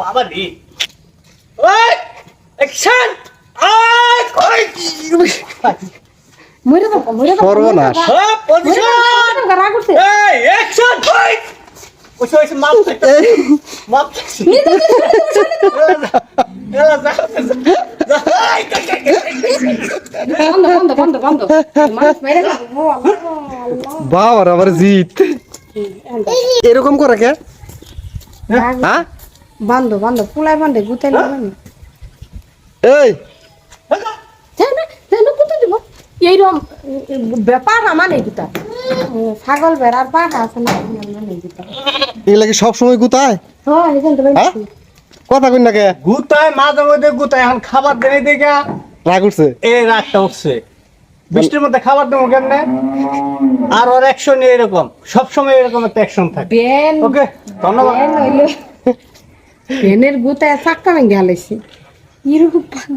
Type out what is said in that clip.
বাবা রে। এই অ্যাকশন এই কই মরে দাও মরে দাও সর্বনাশ। হ্যাঁ পজিশন বাবার আবার জিত। এরকম করে কে? হ্যাঁ? বন্ধ বন্ধ পুলাই বন্ধ এই! যাই না যাই না এইরকম ব্যাপার আমার নেই গুতা। ছাগল বেড়ার আছে না আমার নেই গুতা। এগুলা কি সবসময় গুতায়? হ্যাঁ হ্যাঁ? কথা কই না কে? গুতায় মাঝে মধ্যে গুতায় এখন খাবার দেনে দেখা। রাগ উঠছে? এ রাগটা উঠছে। বৃষ্টির মধ্যে খাবার দেবো কেমনে? আর ওর অ্যাকশন এরকম। সবসময় এরকম একটা অ্যাকশন থাকে। ওকে ধন্যবাদ। বেন গুতায় চাক্কা ভেঙে হালাইছি এরকম পাগল